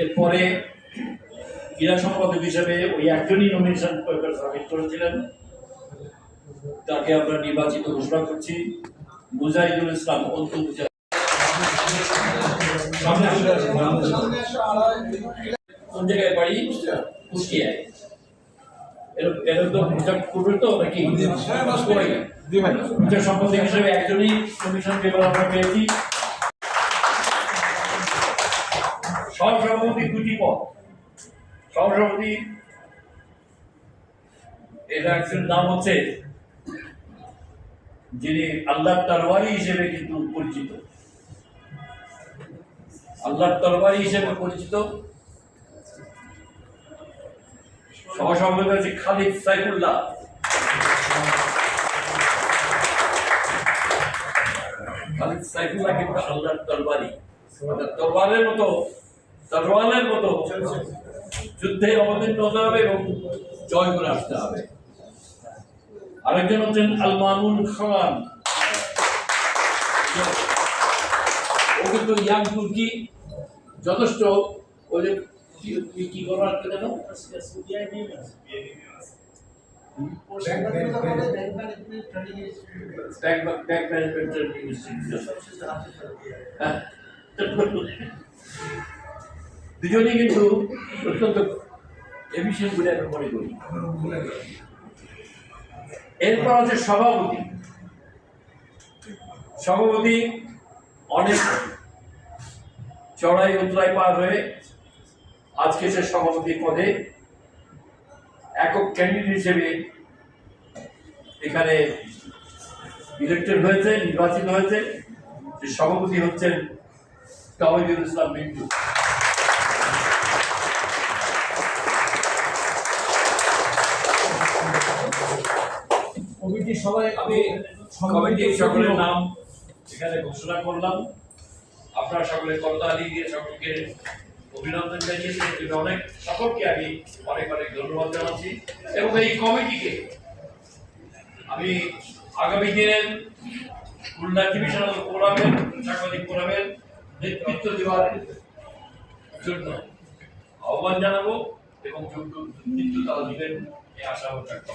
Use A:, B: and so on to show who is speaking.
A: এরপরে ক্রীড়া সম্পাদক হিসেবে ওই একজনই নমিনেশন পেপার সাবমিট করেছিলেন। তাকে আমরা নির্বাচিত ঘোষণা করছি। মুজাহিদুল ইসলাম অন্তু। কোন জায়গায় বাড়ি? কুষ্টিয়ায়। এর এর তো প্রচার করবে তো নাকি? সম্পাদক হিসেবে একজনই কমিশন পেপার আমরা পেয়েছি। সহসভাপতি দুটি পদ সহসভাপতি এর একজন নাম হচ্ছে, যিনি আল্লাহ তরবারি হিসেবে কিন্তু পরিচিত। আল্লাহ তরবারি হিসেবে পরিচিত। সহসভাপতি হচ্ছে খালিদ সাইফুল্লাহ। খালিদ সাইফুল্লাহ কিন্তু আল্লাহর তরবারি। তরবারের মতো তরোয়ালের মতো যুদ্ধে অবতীর্ণ হতে হবে এবং জয় করে আসতে হবে। আরেকজন হচ্ছেন আল মামুন খান। ও কিন্তু ইয়াং তুর্কি, যথেষ্ট ওই যে কি- কি- কি করার যেন? ব্যাংক ম্যানেজমেন্ট হ্যাঁ? দুজনেই কিন্তু অত্যন্ত এফিসিয়েন্ট বলে আমি মনে করি। এরপর আছে সভাপতি। সভাপতি অনেক চড়াই উতরাই পার হয়ে আজকে সে সভাপতি পদে একক ক্যান্ডিডেট হিসেবে এখানে ইলেক্টেড হয়েছে, নির্বাচিত হয়েছে। সভাপতি হচ্ছেন তাহিদুল ইসলাম মিন্টু
B: সবাই
A: আমি কমিটির সকলের নাম এখানে ঘোষণা করলাম। আপনারা সকলে করতালি দিয়ে সকলকে অভিনন্দন জানিয়েছি এর জন্য অনেক সকলকে আমি অনেক অনেক ধন্যবাদ জানাচ্ছি এবং এই কমিটিকে আমি আগামী দিনে খুলনা ডিভিশনাল ফোরামের সাংবাদিক ফোরামের নেতৃত্ব দেওয়ার জন্য আহ্বান জানাব এবং যোগ্য নেতৃত্ব তারা দিবেন এই আশা ব্যক্ত